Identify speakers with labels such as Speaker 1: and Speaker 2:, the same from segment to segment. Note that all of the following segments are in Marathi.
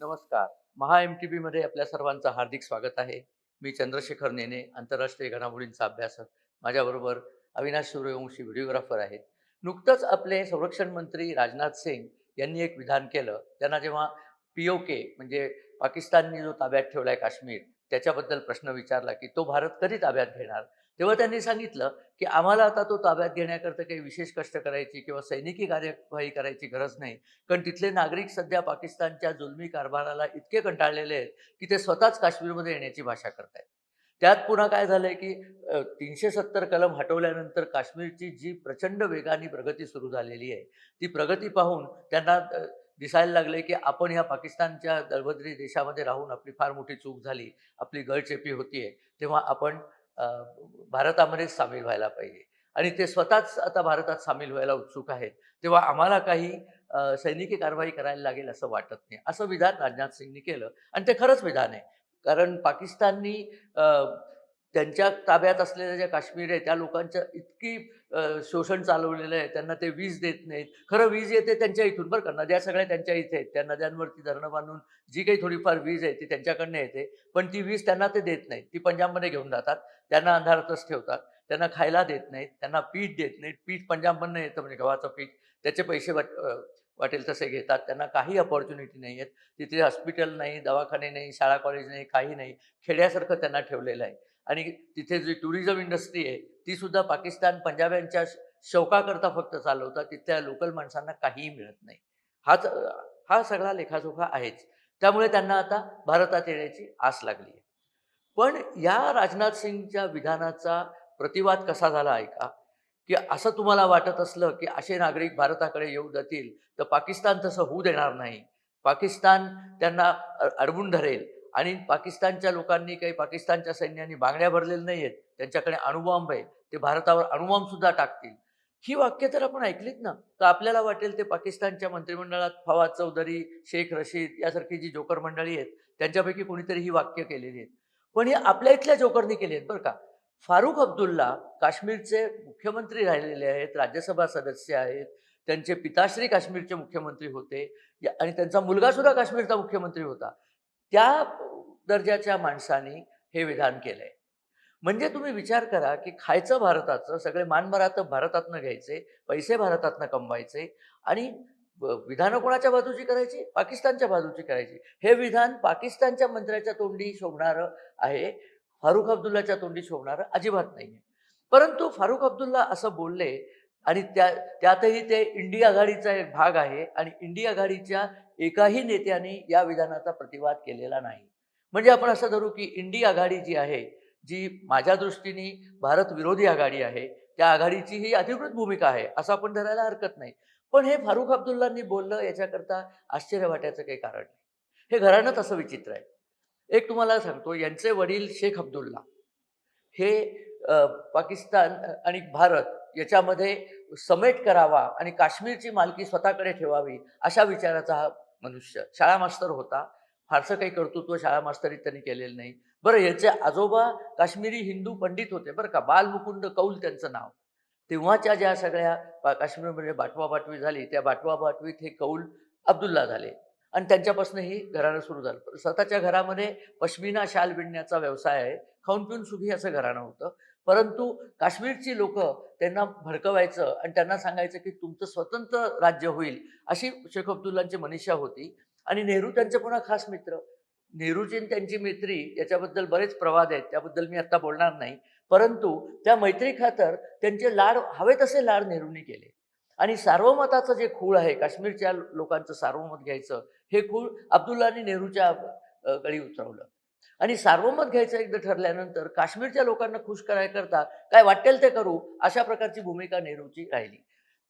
Speaker 1: नमस्कार. महा एम टी मध्ये आपल्या सर्वांचं हार्दिक स्वागत आहे. मी चंद्रशेखर नेने आंतरराष्ट्रीय घडामोडींचा अभ्यासक. माझ्याबरोबर अविनाश सूर्यवंशी व्हिडिओग्राफर आहेत. नुकतंच आपले संरक्षण मंत्री राजनाथ सिंग यांनी एक विधान केलं. त्यांना जेव्हा पी ओ के म्हणजे पाकिस्तानने जो ताब्यात ठेवला आहे काश्मीर त्याच्याबद्दल प्रश्न विचारला की तो भारत कधी ताब्यात घेणार? तेव्हा त्यांनी सांगितलं की आम्हाला आता तो ताब्यात घेण्याकरता काही विशेष कष्ट करायची किंवा सैनिकी कार्यवाही करायची गरज नाही. कारण तिथले नागरिक सध्या पाकिस्तानच्या जुलमी कारभाराला इतके कंटाळलेले आहेत की ते स्वतःच काश्मीरमध्ये येण्याची भाषा करत आहेत त्यात पुन्हा काय झालंय की तीनशे सत्तर कलम हटवल्यानंतर काश्मीरची जी प्रचंड वेगाने प्रगती सुरू झालेली आहे ती प्रगती पाहून त्यांना दिसायला लागले की आपण ह्या पाकिस्तानच्या दळभद्री देशामध्ये राहून आपली फार मोठी चूक झाली आपली गळचेपी होतीये तेव्हा आपण भारतामध्ये भारतामध्येच सामील व्हायला पाहिजे. आणि ते स्वतःच आता भारतात सामील व्हायला उत्सुक आहेत. तेव्हा आम्हाला काही सैनिकी कारवाई करायला लागेल असं वाटत नाही. असं विधान राजनाथ सिंगनी केलं. आणि ते खरंच विधान आहे. कारण पाकिस्ताननी त्यांच्या ताब्यात असलेल्या ज्या काश्मीर आहे त्या लोकांचं इतकी शोषण चालवलेलं आहे त्यांना ते वीज देत नाहीत. खरं वीज येते त्यांच्या इथून बरं का. नद्या सगळ्या त्यांच्या इथे आहेत. त्या नद्यांवरती धरणं बांधून जी काही थोडीफार वीज आहे ती त्यांच्याकडनं येते. पण ती वीज त्यांना ते देत नाहीत. ती पंजाबमध्ये घेऊन जातात. त्यांना अंधारातच ठेवतात. त्यांना खायला देत नाहीत. त्यांना पीठ देत नाहीत. पीठ पंजाबमधनं येतं म्हणजे गव्हाचं पीठ. त्याचे पैसे वाट वाटेल तसे घेतात. त्यांना काही अपॉर्च्युनिटी नाही आहेत तिथे हॉस्पिटल नाही दवाखाने नाही शाळा कॉलेज नाही काही नाही. खेड्यासारखं त्यांना ठेवलेलं आहे. आणि तिथे जी टुरिझम इंडस्ट्री आहे ती सुद्धा पाकिस्तान पंजाब्यांच्या श- शौकाकरता फक्त चालवतात. तिथल्या लोकल माणसांना काहीही मिळत नाही. हाच हा सगळा लेखाजोखा आहेच. त्यामुळे त्यांना आता भारतात येण्याची आस लागली आहे. पण या राजनाथ सिंगच्या विधानाचा प्रतिवाद कसा झाला ऐका. की असं तुम्हाला वाटत असलं की असे नागरिक भारताकडे येऊ जातील तर पाकिस्तान तसं होऊ देणार नाही. पाकिस्तान त्यांना अडवून धरेल. आणि पाकिस्तानच्या लोकांनी काही पाकिस्तानच्या सैन्याने बांगड्या भरलेल्या नाही आहेत त्यांच्याकडे अणुबॉम्ब आहे ते भारतावर अणुबॉम्ब सुद्धा टाकतील. ही वाक्य तर आपण ऐकलीत ना? तर आपल्याला वाटेल ते पाकिस्तानच्या मंत्रिमंडळात फवाद चौधरी शेख रशीद यासारखी जी जोकर मंडळी आहेत त्यांच्यापैकी कोणीतरी ही वाक्य केलेली आहेत. पण हे आपल्या इथल्या जोकरनी केली आहेत बरं का? फारुख अब्दुल्ला काश्मीरचे मुख्यमंत्री राहिलेले आहेत राज्यसभा सदस्य आहेत त्यांचे पिताश्री काश्मीरचे मुख्यमंत्री होते आणि त्यांचा मुलगा सुद्धा काश्मीरचा मुख्यमंत्री होता. त्या दर्जाच्या माणसाने हे विधान केलंय. म्हणजे तुम्ही विचार करा की खायचं भारताचं सगळे मानमरात भारतातनं घ्यायचे पैसे भारतातनं कमवायचे आणि विधानं कोणाच्या बाजूची करायची? पाकिस्तानच्या बाजूची करायची. हे विधान पाकिस्तानच्या मंत्र्याच्या तोंडी शोभणारं आहे फारुख अब्दुल्लाच्या तोंडी शोभणारं अजिबात नाही आहे परंतु फारुख अब्दुल्ला असं बोलले आणि त्या त्यातही ते इंडिया आघाडीचा एक भाग आहे आणि इंडिया आघाडीच्या एकाही नेत्याने या विधानाचा प्रतिवाद केलेला नाही. म्हणजे आपण असं धरू की इंडी आघाडी जी आहे जी माझ्या दृष्टीने भारत विरोधी आघाडी आहे त्या आघाडीची ही अधिकृत भूमिका आहे असं आपण धरायला हरकत नाही. पण हे फारुख अब्दुल्लांनी बोललं याच्याकरता आश्चर्य वाटायचं काही कारण नाही. हे घराणंच असं विचित्र आहे. एक तुम्हाला सांगतो यांचे वडील शेख अब्दुल्ला. हे पाकिस्तान आणि भारत याच्यामध्ये समेट करावा आणि काश्मीरची मालकी स्वतःकडे ठेवावी अशा विचाराचा हा मनुष्य शाळा मास्तर होता. फारसं काही कर्तृत्व शाळा मास्तरीत त्यांनी केलेलं नाही. बरं याचे आजोबा काश्मीरी हिंदू पंडित होते बरं का? बालमुकुंद कौल त्यांचं नाव. तेव्हाच्या ज्या सगळ्या काश्मीरमध्ये बाटवा बाटवी झाली त्या बाटवा बाटवीत हे कौल अब्दुल्ला झाले. आणि त्यांच्यापासून ही घराणं सुरू झालं. स्वतःच्या घरामध्ये पश्मिना शाल विणण्याचा व्यवसाय आहे. खाऊन पिऊन सुखी असं घराणं होतं. परंतु काश्मीरची लोक त्यांना भडकवायचं आणि त्यांना सांगायचं की तुमचं स्वतंत्र राज्य होईल अशी शेख अब्दुल्लांची मनीषा होती. आणि नेहरू त्यांचे पुन्हा खास मित्र. नेहरूची आणि त्यांची मैत्री याच्याबद्दल बरेच प्रवाद आहेत त्याबद्दल मी आता बोलणार नाही. परंतु त्या मैत्री खातर त्यांचे लाड हवे तसे लाड नेहरूंनी केले. आणि सार्वमताचं जे खूळ आहे काश्मीरच्या लोकांचं सार्वमत घ्यायचं हे खूळ अब्दुल्लानी नेहरूच्या गळी उतरवलं. आणि सार्वमत घ्यायचं एकदा ठरल्यानंतर काश्मीरच्या लोकांना खुश करायकरता काय वाटेल ते करू अशा प्रकारची भूमिका नेहरूची राहिली.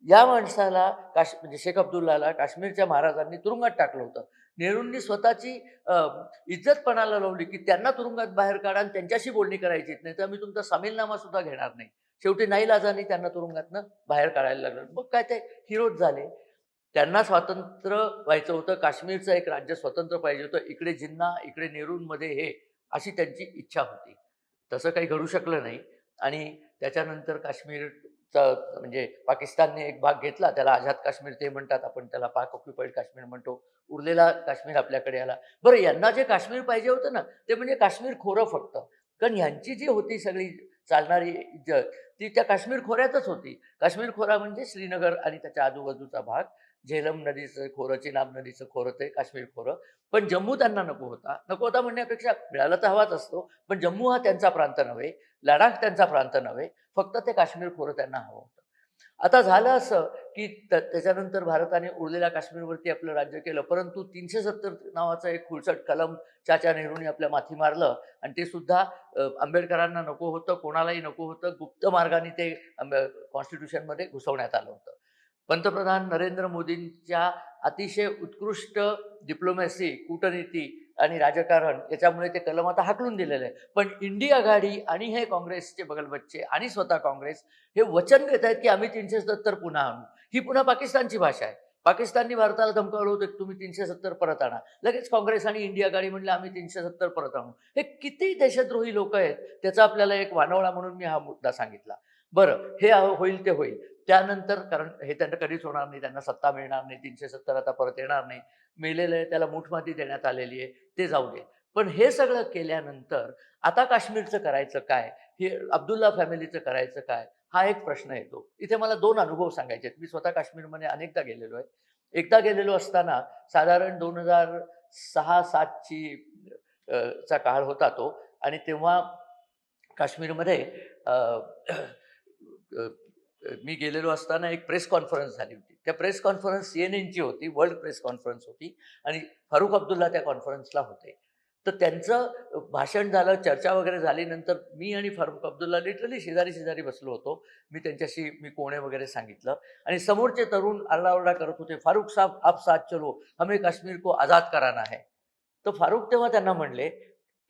Speaker 1: या माणसाला काश म्हणजे शेख अब्दुल्लाला काश्मीरच्या महाराजांनी तुरुंगात टाकलं होतं. नेहरूंनी स्वतःची इज्जतपणाला लावली की त्यांना तुरुंगात बाहेर काढा आणि त्यांच्याशी बोलणी करायची. नाही तर मी तुमचा सामीलनामा सुद्धा घेणार नाही. शेवटी नाही लाजानी त्यांना तुरुंगातनं बाहेर काढायला लागलं. मग काय ते हिरोज झाले. त्यांना स्वातंत्र्य व्हायचं होतं. काश्मीरचं एक राज्य स्वतंत्र पाहिजे होतं. इकडे जिन्ना इकडे नेहरूंमध्ये हे अशी त्यांची इच्छा होती. तसं काही घडू शकलं नाही. आणि त्याच्यानंतर काश्मीर म्हणजे पाकिस्तानने एक भाग घेतला त्याला आझाद काश्मीर ते म्हणतात आपण त्याला पाक ऑक्युपाईड काश्मीर म्हणतो उरलेला काश्मीर आपल्याकडे आला. बरं यांना जे काश्मीर पाहिजे होतं ना ते म्हणजे काश्मीर खोरं फक्त. कारण यांची जी होती सगळी चालणारी जग ती त्या काश्मीर खोऱ्यातच होती. काश्मीर खोरा म्हणजे श्रीनगर आणि त्याच्या आजूबाजूचा भाग. झेलम नदीचं खोरं चिनाब नदीचं खोरं ते काश्मीर खोरं. पण जम्मू त्यांना नको होता. नको होता म्हणण्यापेक्षा मिळाला तर हवाच असतो. पण जम्मू हा त्यांचा प्रांत नव्हे. लडाख त्यांचा प्रांत नव्हे. फक्त ते काश्मीर खोरं त्यांना हवं होतं. आता झालं असं की त्याच्यानंतर भारताने उरलेल्या काश्मीरवरती आपलं राज्य केलं. परंतु तीनशे सत्तर नावाचं एक खुळसट कलम चाचा नेहरूंनी आपल्या माथी मारलं. आणि ते सुद्धा आंबेडकरांना नको होतं कोणालाही नको होतं. गुप्त मार्गाने ते कॉन्स्टिट्युशनमध्ये कॉन्स्टिट्यूशनमध्ये घुसवण्यात आलं होतं. पंतप्रधान नरेंद्र मोदींच्या अतिशय उत्कृष्ट डिप्लोमॅसी कूटनीती आणि राजकारण याच्यामुळे ते कलम आता हाकलून दिलेलं आहे पण इंडिया आघाडी आणि हे काँग्रेसचे बगलबच्चे आणि स्वतः काँग्रेस हे वचन देत आहेत की आम्ही तीनशे सत्तर पुन्हा आणू. ही पुन्हा पाकिस्तानची भाषा आहे. पाकिस्ताननी भारताला धमकावलं होतं की तुम्ही तीनशे सत्तर परत आणा. लगेच काँग्रेस आणि इंडिया आघाडी म्हणले आम्ही तीनशे सत्तर परत आणू. हे किती देशद्रोही लोक आहेत त्याचा आपल्याला एक वानवळा म्हणून मी हा मुद्दा सांगितला. बरं हे होईल ते होईल. त्यानंतर कारण हे त्यांना कधीच होणार नाही त्यांना सत्ता मिळणार नाही तीनशे सत्तर आता परत येणार नाही. मेलेलं आहे त्याला मुठमाती देण्यात आलेली आहे ते जाऊ दे. पण हे सगळं केल्यानंतर आता काश्मीरचं करायचं काय? हे अब्दुल्ला फॅमिलीचं करायचं काय? हा एक प्रश्न येतो. इथे मला दोन अनुभव सांगायचे आहेत. मी स्वतः काश्मीरमध्ये अनेकदा गेलेलो आहे. एकदा गेलेलो असताना साधारण दोन हजार सहा सातची चा काळ होता तो. आणि तेव्हा काश्मीरमध्ये मी गेलेलो असताना एक प्रेस कॉन्फरन्स झाली होती. त्या प्रेस कॉन्फरन्स सी एन एनची होती वर्ल्ड प्रेस कॉन्फरन्स होती आणि फारुख अब्दुल्ला त्या कॉन्फरन्सला होते. तर त्यांचं भाषण झालं चर्चा वगैरे झाली. नंतर मी आणि फारुख अब्दुल्ला लिटरली शेजारी शेजारी बसलो होतो. मी त्यांच्याशी मी कोणे वगैरे सांगितलं. आणि समोरचे तरुण आरडाओरडा करत होते फारुख साहब आप साथ चलो. हमें काश्मीर को आझाद कराना है. तर फारुख तेव्हा त्यांना म्हणले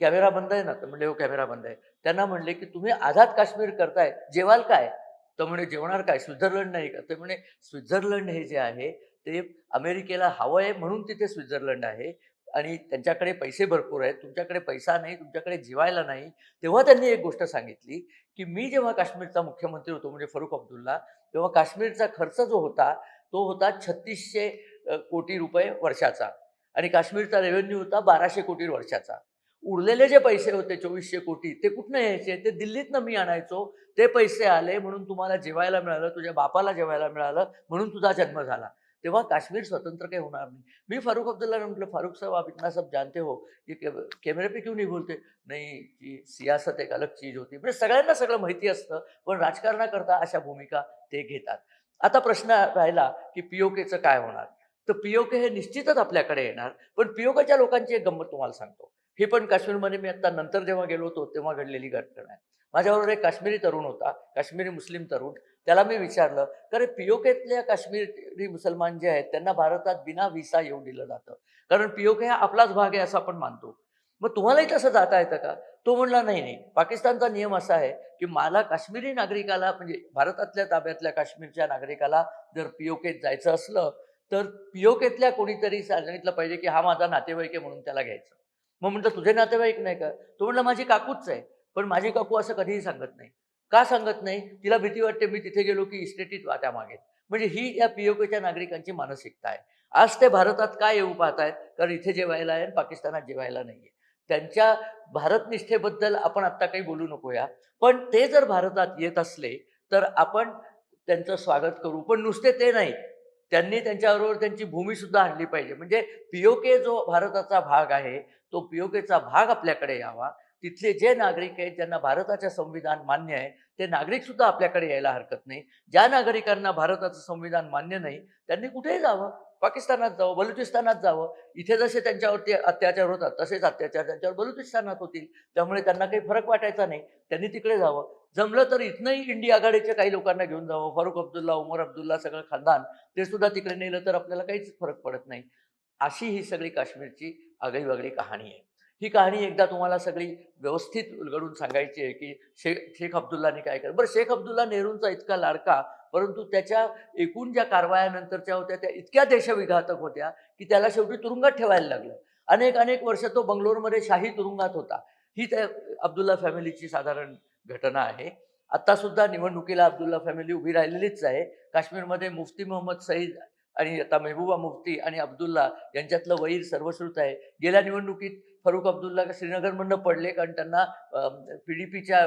Speaker 1: कॅमेरा बंद आहे ना? तर म्हणले हो कॅमेरा बंद आहे. त्यांना म्हणले की तुम्ही आझाद काश्मीर करताय. जेवाल काय? तर म्हणे जेवणार काय? स्वित्झर्लंड नाही का? ते म्हणे स्वित्झर्लंड हे जे आहे ते अमेरिकेला हवं आहे म्हणून तिथे स्वित्झर्लंड आहे आणि त्यांच्याकडे पैसे भरपूर आहेत तुमच्याकडे पैसा नाही तुमच्याकडे जिवायला नाही. तेव्हा त्यांनी एक गोष्ट सांगितली की मी जेव्हा काश्मीरचा मुख्यमंत्री होतो म्हणजे फरुख अब्दुल्ला तेव्हा काश्मीरचा खर्च जो होता तो होता छत्तीसशे कोटी रुपये वर्षाचा आणि काश्मीरचा रेव्हेन्यू होता बाराशे कोटी वर्षाचा. उरलेले जे पैसे होते चोवीसशे कोटी ते कुठनं यायचे? ते दिल्लीतनं मी आणायचो. ते पैसे आले म्हणून तुम्हाला जेवायला मिळालं तुझ्या बापाला जेवायला मिळालं म्हणून तुझा जन्म झाला. तेव्हा काश्मीर स्वतंत्र काही होणार नाही. मी फारुख अब्दुल्ला म्हटलं फारुख साहब आप इतना सब जानते हो. की के- कैमरे पे क्यों नाही बोलते? नाही की सियासत एक अलग चीज होती. म्हणजे सगळ्यांना सगळं माहिती असतं पण राजकारणाकरता अशा भूमिका ते घेतात. आता प्रश्न राहिला की पीओकेचं काय होणार? तर पीओके हे निश्चितच आपल्याकडे येणार पण पीओकेच्या लोकांची एक गंमत तुम्हाला सांगतो. ही पण काश्मीरमध्ये मी आता नंतर जेव्हा गेलो होतो तेव्हा घडलेली घटना आहे. माझ्याबरोबर एक काश्मीरी तरुण होता काश्मीरी मुस्लिम तरुण. त्याला मी विचारलं कारण पीओकेतल्या काश्मीरी मुसलमान जे आहेत त्यांना भारतात बिना व्हिसा येऊ दिलं जातं? कारण पीओके हा आपलाच भाग आहे असं आपण मानतो. मग तुम्हालाही तसं जाता येतं का? तो म्हणला नाही नाही. पाकिस्तानचा नियम असा आहे की मला काश्मीरी नागरिकाला म्हणजे भारतातल्या ताब्यातल्या काश्मीरच्या नागरिकाला जर पीओकेत जायचं असलं तर पीओकेतल्या कोणीतरी सांगितलं पाहिजे की हा माझा नातेवाईक आहे म्हणून त्याला घ्यायचं. मग म्हटलं तुझे नातेवाईक नाही का? तो म्हटलं माझी काकूच आहे. पण माझी काकू असं कधीही सांगत नाही. का सांगत नाही? तिला भीती वाटते मी तिथे गेलो की इस्टेटीत वाट्या मागेल म्हणजे ही या पीओकेच्या नागरिकांची मानसिकता आहे. आज ते भारतात काय येऊ पाहत आहेत कारण इथे जेवायला आहे आणि पाकिस्तानात जेवायला नाहीये. त्यांच्या भारत निष्ठेबद्दल आपण आत्ता काही बोलू नकोया. पण ते जर भारतात येत असले तर आपण त्यांचं स्वागत करू. पण नुसते ते नाही. त्यांनी त्यांच्याबरोबर त्यांची भूमी सुद्धा आणली पाहिजे. म्हणजे पीओके जो भारताचा भाग आहे तो पीओकेचा भाग आपल्याकडे यावा. तिथले जे नागरिक आहेत ज्यांना भारताचे संविधान मान्य आहे ते नागरिक सुद्धा आपल्याकडे यायला हरकत नाही. ज्या नागरिकांना भारताचं संविधान मान्य नाही त्यांनी कुठेही जावं. पाकिस्तानात जावं बलुचिस्तानात जावं. इथे जसे त्यांच्यावरती अत्याचार होतात तसेच अत्याचार त्यांच्यावर बलुचिस्तानात होतील. त्यामुळे त्यांना काही फरक वाटायचा नाही. त्यांनी तिकडे जावं. जमलं तर इथनंही इंडिया आघाडीच्या काही लोकांना घेऊन जावं. फारुख अब्दुल्ला उमर अब्दुल्ला सगळं खानदान ते सुद्धा तिकडे नेलं तर आपल्याला काहीच फरक पडत नाही. अशी ही सगळी काश्मीरची आगळीवागळी कहाणी आहे. ही कहाणी एकदा तुम्हाला सगळी व्यवस्थित उलगडून सांगायची आहे की शेख शेख अब्दुल्लाने काय केलं? बरं शेख अब्दुल्ला नेहरूंचा इतका लाडका परंतु त्याच्या एकूण ज्या कारवायानंतरच्या होत्या त्या इतक्या देशविघातक होत्या की त्याला शेवटी तुरुंगात ठेवायला लागलं. अनेक अनेक वर्ष तो बंगलोरमध्ये शाही तुरुंगात होता. ही त्या अब्दुल्ला फॅमिलीची साधारण घटना आहे. आता सुद्धा निवडणुकीला अब्दुल्ला फॅमिली उभी राहिलेलीच आहे. काश्मीरमध्ये मुफ्ती मोहम्मद सईद आणि आता मेहबूबा मुफ्ती आणि अब्दुल्ला यांच्यातलं वैर सर्वश्रुत आहे. गेल्या निवडणुकीत फारुख अब्दुल्ला श्रीनगरमधनं पडले कारण त्यांना पी डी पीच्या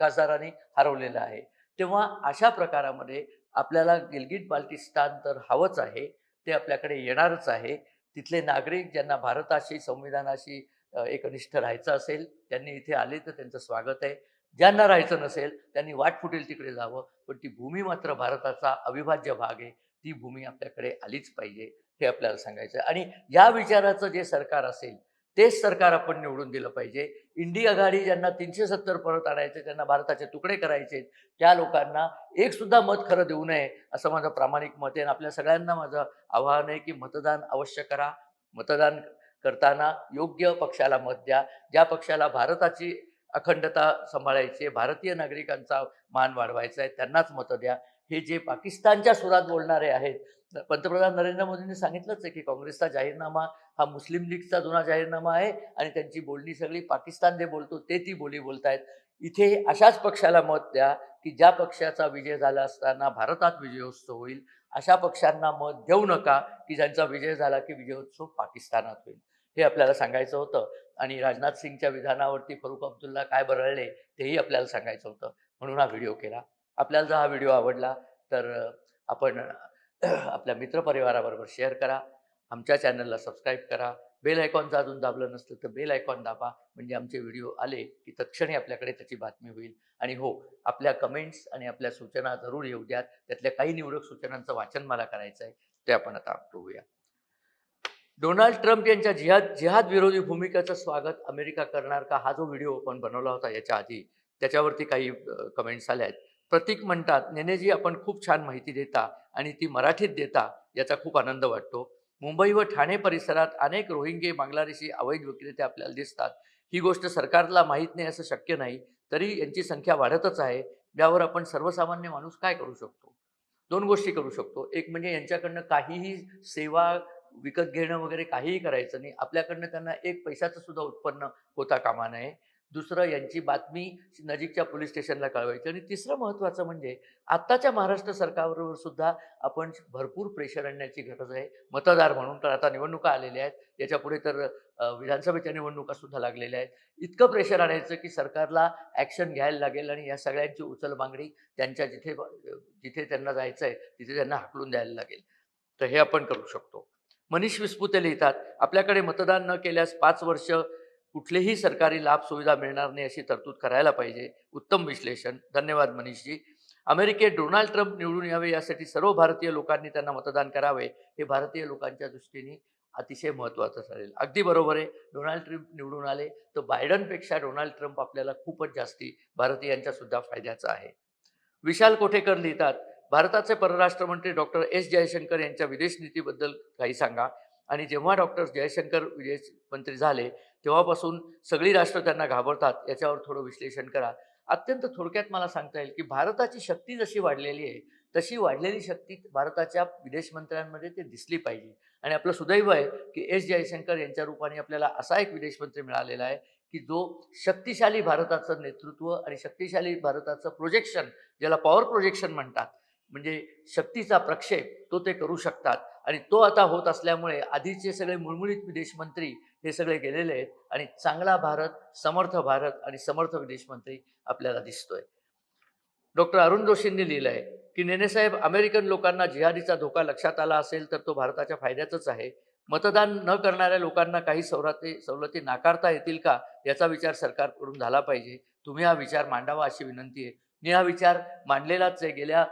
Speaker 1: खासदारांनी हरवलेलं आहे. तेव्हा अशा प्रकारामध्ये आपल्याला गिलगिट बाल्टिस्तान तर हवंच आहे. ते आपल्याकडे येणारच आहे. तिथले नागरिक ज्यांना भारताशी संविधानाशी एकनिष्ठ राहायचं असेल त्यांनी इथे आले तर त्यांचं स्वागत आहे. ज्यांना राहायचं नसेल त्यांनी वाट फुटेल तिकडे जावं. पण ती भूमी मात्र भारताचा अविभाज्य भाग आहे. ती भूमी आपल्याकडे आलीच पाहिजे हे आपल्याला सांगायचं आहे आणि या विचाराचं जे सरकार असेल तेच सरकार आपण निवडून दिलं पाहिजे. इंडी आघाडी ज्यांना तीनशे सत्तर परत आणायचे त्यांना भारताचे तुकडे करायचे त्या लोकांना एक सुद्धा मत खरं देऊ नये असं माझं प्रामाणिक मत आहे. आणि आपल्या सगळ्यांना माझं आव्हान आहे की मतदान अवश्य करा. मतदान करताना योग्य पक्षाला मत द्या. ज्या पक्षाला भारताची अखंडता सांभाळायची आहे भारतीय नागरिकांचा मान वाढवायचा आहे त्यांनाच मतं द्या. हे जे पाकिस्तानच्या सुरात बोलणारे आहेत पंतप्रधान नरेंद्र मोदींनी सांगितलंच आहे की काँग्रेसचा जाहीरनामा हा मुस्लिम लीगचा जुना जाहीरनामा आहे आणि त्यांची बोलणी सगळी पाकिस्तान जे बोलतो ते ती बोली बोलतायत. इथे अशाच पक्षाला मत द्या की ज्या पक्षाचा विजय झाला असताना भारतात विजयोत्सव होईल अशा पक्षांना मत देऊ नका की ज्यांचा विजय झाला की विजयोत्सव पाकिस्तानात होईल. हे आपल्याला सांगायचं होतं. आणि राजनाथ सिंगच्या विधानावरती फरुख अब्दुल्ला काय बरळले तेही आपल्याला सांगायचं होतं. म्हणून हा व्हिडिओ केला. आपल्याला जर हा व्हिडिओ आवडला तर आपण आपल्या मित्रपरिवाराबरोबर शेअर करा. आमच्या चॅनलला सबस्क्राईब करा. बेल आयकॉनचं अजून दाबलं नसलं तर बेल आयकॉन दाबा. म्हणजे आमचे व्हिडिओ आले की तत्क्षणी आपल्याकडे त्याची बातमी होईल. आणि हो आपल्या कमेंट्स आणि आपल्या सूचना जरूर येऊ द्यात. त्यातल्या काही निवडक सूचनांचं वाचन मला करायचं आहे ते आपण आता बघूया. डोनाल्ड ट्रम्प यांच्या जिहाद जिहाद विरोधी भूमिकेचं स्वागत अमेरिका करणार का? हा जो व्हिडिओ आपण बनवला होता याच्या आधी त्याच्यावरती काही कमेंट्स आल्या आहेत. प्रतीक म्हणतात नेनेजी आपण खूप छान माहिती देता आणि ती मराठीत देता याचा खूप आनंद वाटतो. मुंबई व ठाणे परिसरात अनेक रोहिंगे बांगलादेशी अवैध विक्रेते आपल्याला दिसतात. ही गोष्ट सरकारला माहीत नाही असं शक्य नाही तरी यांची संख्या वाढतच आहे. यावर आपण सर्वसामान्य माणूस काय करू शकतो? दोन गोष्टी करू शकतो. एक म्हणजे यांच्याकडनं काहीही सेवा विकत घेणं वगैरे काहीही करायचं नाही. आपल्याकडनं त्यांना एक पैशाचं सुद्धा उत्पन्न होता कामा नये. दुसरं यांची बातमी नजीकच्या पोलीस स्टेशनला कळवायची. आणि तिसरं महत्त्वाचं म्हणजे आत्ताच्या महाराष्ट्र सरकारवर सुद्धा आपण भरपूर प्रेशर आणण्याची गरज आहे. मतदार म्हणून तर आता निवडणुका आलेल्या आहेत. याच्यापुढे तर विधानसभेच्या निवडणुका सुद्धा लागलेल्या आहेत. इतकं प्रेशर आणायचं की सरकारला ॲक्शन घ्यायला लागेल आणि या सगळ्यांची उचल मागणी त्यांच्या जिथे जिथे त्यांना जायचं आहे तिथे त्यांना हाकलून द्यायला लागेल. तर हे आपण करू शकतो. मनीष विस्पुते लिहितात आपल्याकडे मतदान न केल्यास पाच वर्ष कुठलेही सरकारी लाभ सुविधा मिळणार नाही अशी तरतूद करायला पाहिजे. उत्तम विश्लेषण. धन्यवाद मनीषजी. अमेरिकेत डोनाल्ड ट्रम्प निवडून यावे यासाठी सर्व भारतीय लोकांनी त्यांना मतदान करावे हे भारतीय लोकांच्या दृष्टीने अतिशय महत्त्वाचं ठरेल. अगदी बरोबर आहे. डोनाल्ड ट्रम्प निवडून आले तर बायडनपेक्षा डोनाल्ड ट्रम्प आपल्याला खूपच जास्ती भारतीयांच्या सुद्धा फायद्याचा आहे. विशाल कोठेकर लिहितात भारताचे परराष्ट्र मंत्री डॉक्टर एस जयशंकर यांच्या विदेश नीतीबद्दल काही सांगा. आणि जेव्हा डॉक्टर जयशंकर विदेश मंत्री झाले तेव्हापासून सगळी राष्ट्र त्यांना घाबरतात. याच्यावर थोडं विश्लेषण करा. अत्यंत थोडक्यात मला सांगता येईल की भारताची शक्ती जशी वाढलेली आहे तशी वाढलेली शक्ती भारताच्या विदेश मंत्र्यांमध्ये ते दिसली पाहिजे. आणि आपलं सुदैव आहे की एस जयशंकर यांच्या रूपाने आपल्याला असा एक विदेश मंत्री मिळालेला आहे की जो शक्तिशाली भारताचं नेतृत्व आणि शक्तिशाली भारताचं प्रोजेक्शन ज्याला पॉवर प्रोजेक्शन म्हणतात म्हणजे शक्तीचा प्रक्षेप तो ते करू शकतात. आणि तो आता होत असल्यामुळे आधीचे सगळे मुळमुळीत विदेश मंत्री हे सगळे गेलेले आहेत आणि चांगला भारत समर्थ भारत आणि समर्थ विदेश मंत्री आपल्याला दिसतोय. डॉक्टर अरुण जोशींनी लिहिलं आहे की नेनेसाहेब अमेरिकन लोकांना जिहादीचा धोका लक्षात आला असेल तर तो भारताच्या फायद्याचाच आहे. मतदान न करणाऱ्या लोकांना काही सवलती सवलती नाकारता येतील का याचा विचार सरकारकडून झाला पाहिजे. तुम्ही हा विचार मांडावा अशी विनंती आहे. मी हा विचार मांडलेलाच आहे. गेल्या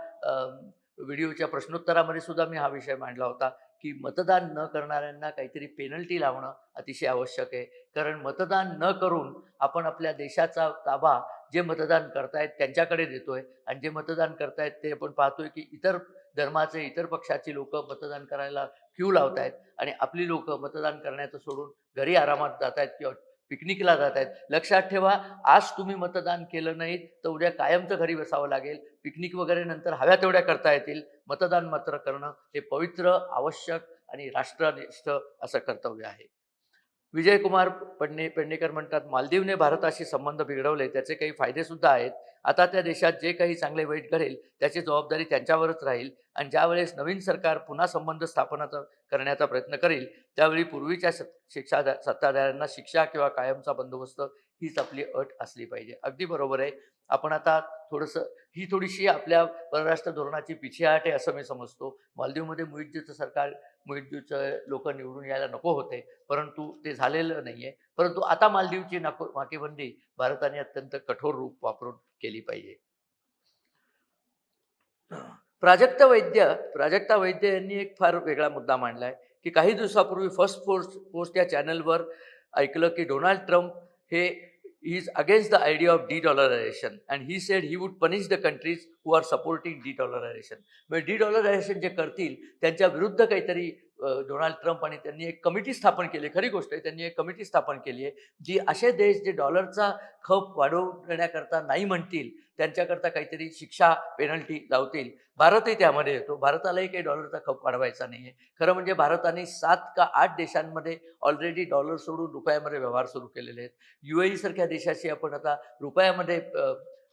Speaker 1: व्हिडिओच्या प्रश्नोत्तरामध्ये सुद्धा मी हा विषय मांडला होता की मतदान न करणाऱ्यांना काहीतरी पेनल्टी लावणं अतिशय आवश्यक आहे. कारण मतदान न करून आपण आपल्या देशाचा ताबा जे मतदान करतायत त्यांच्याकडे देतोय आणि जे मतदान करतायत ते आपण पाहतोय की इतर धर्माचे इतर पक्षाची लोक मतदान करायला क्यू लावत आहेत आणि आपली लोक मतदान करण्याचं सोडून घरी आरामात जात आहेत किंवा पिकनिकला जात आहेत. लक्षात ठेवा आज तुम्ही मतदान केलं नाही तर उद्या कायमचं घरी बसावं लागेल. पिकनिक वगैरे नंतर हव्या तेवढ्या करता येतील. मतदान मात्र करणं हे पवित्र आवश्यक आणि राष्ट्रनिष्ठ असं कर्तव्य आहे. विजयकुमार पडणे पेडणेकर म्हणतात मालदीवने भारताशी संबंध बिघडवले त्याचे काही फायदेसुद्धा आहेत. आता त्या देशात जे काही चांगले वाईट घडेल त्याची जबाबदारी त्यांच्यावरच राहील आणि ज्यावेळेस नवीन सरकार पुन्हा संबंध स्थापनाचा करण्याचा प्रयत्न करेल त्यावेळी पूर्वीच्या शिक्षा सत्ताधाऱ्यांना शिक्षा किंवा कायमचा बंदोबस्त हीच आपली अट असली पाहिजे. अगदी बरोबर आहे. आपण आता थोडंसं ही थोडीशी आपल्या परराष्ट्र धोरणाची पिछेहाट आहे असं मी समजतो. मालदीवमध्ये मुहिद्दीचं सरकार मोहितजीचं लोक निवडून यायला नको होते. परंतु ते झालेलं नाहीये. परंतु आता मालदीवची नाको नाकेबंदी भारताने अत्यंत कठोर रूप वापरून केली पाहिजे. प्राजक्त वैद्य प्राजक्ता वैद्य यांनी एक फार वेगळा मुद्दा मांडलाय की काही दिवसापूर्वी फर्स्ट पोस्ट पोस्ट या चॅनलवर ऐकलं की डोनाल्ड ट्रम्प हे is against the idea of de dollarization and he said he would punish the countries who are supporting de dollarization म्हणजे डी डॉलरायझेशन जे करतील त्यांच्या विरुद्ध काहीतरी डोनाल्ड ट्रम्प आणि त्यांनी एक कमिटी स्थापन केली खरी गोष्ट आहे त्यांनी एक कमिटी स्थापन केली आहे जी असे देश जे डॉलरचा खप वाढवण्याकरता नाही म्हणतील त्यांच्याकरता काहीतरी शिक्षा पेनल्टी लावतील. भारतही त्यामध्ये येतो. भारतालाही काही डॉलरचा खप वाढवायचा नाही आहे खरं म्हणजे भारताने सात का आठ देशांमध्ये ऑलरेडी डॉलर सोडून रुपयामध्ये व्यवहार सुरू केलेले आहेत. यू सारख्या देशाशी आपण आता रुपयामध्ये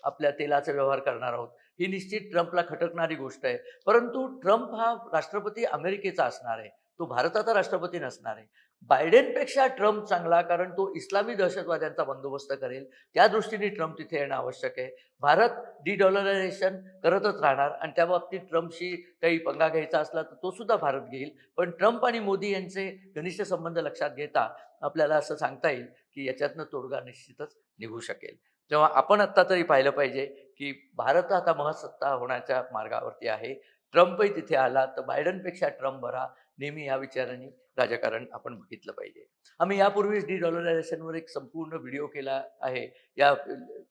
Speaker 1: आपल्या तेलाचा व्यवहार करणार आहोत. ही निश्चित ट्रम्पला खटकणारी गोष्ट आहे. परंतु ट्रम्प हा राष्ट्रपती अमेरिकेचा असणार आहे. तो भारताचा राष्ट्रपती नसणार आहे. बायडेनपेक्षा ट्रम्प चांगला कारण तो इस्लामी दहशतवाद्यांचा बंदोबस्त करेल. त्या दृष्टीने ट्रम्प तिथे येणं आवश्यक आहे. भारत डी डॉलरायझेशन करतच राहणार आणि त्या बाबतीत ट्रम्पशी काही पंगा घ्यायचा असला तर तो सुद्धा भारत घेईल. पण ट्रम्प आणि मोदी यांचे घनिष्ठ संबंध लक्षात घेता आपल्याला असं सांगता येईल की याच्यातनं तोडगा निश्चितच निघू शकेल. तेव्हा आपण आत्ता तरी पाहिलं पाहिजे की भारत आता महसत्ता होण्याच्या मार्गावरती आहे. ट्रम्पही तिथे आला तर बायडनपेक्षा ट्रम्प बरा नेहमी या विचाराने राजकारण आपण बघितलं पाहिजे. आम्ही यापूर्वीच डी डॉलरायझेशनवर एक संपूर्ण व्हिडिओ केला आहे. या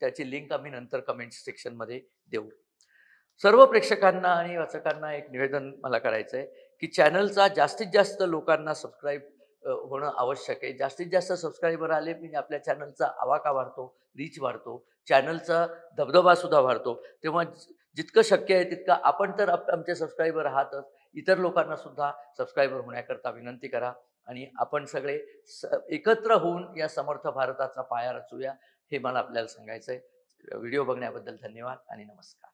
Speaker 1: त्याची लिंक आम्ही नंतर कमेंट सेक्शनमध्ये देऊ. सर्व प्रेक्षकांना आणि वाचकांना एक निवेदन मला करायचं आहे की चॅनलचा जास्तीत जास्त लोकांना सबस्क्राईब होणं आवश्यक आहे. जास्तीत जास्त सबस्क्रायबर आले म्हणजे आपल्या चॅनलचा आवाका वाढतो रीच वाढतो. चॅनलचा दबदबा सुद्धा वाढतो. तेव्हा जितकं शक्य आहे तितकं आपण तर आमचे सबस्क्रायबर आहातच इतर लोकांना सुद्धा सबस्क्रायबर होण्याकरता विनंती करा आणि आपण सगळे स एकत्र होऊन या समर्थ भारताचा पाया रचूया हे मला आपल्याला सांगायचं आहे व्हिडिओ बघण्याबद्दल धन्यवाद आणि नमस्कार.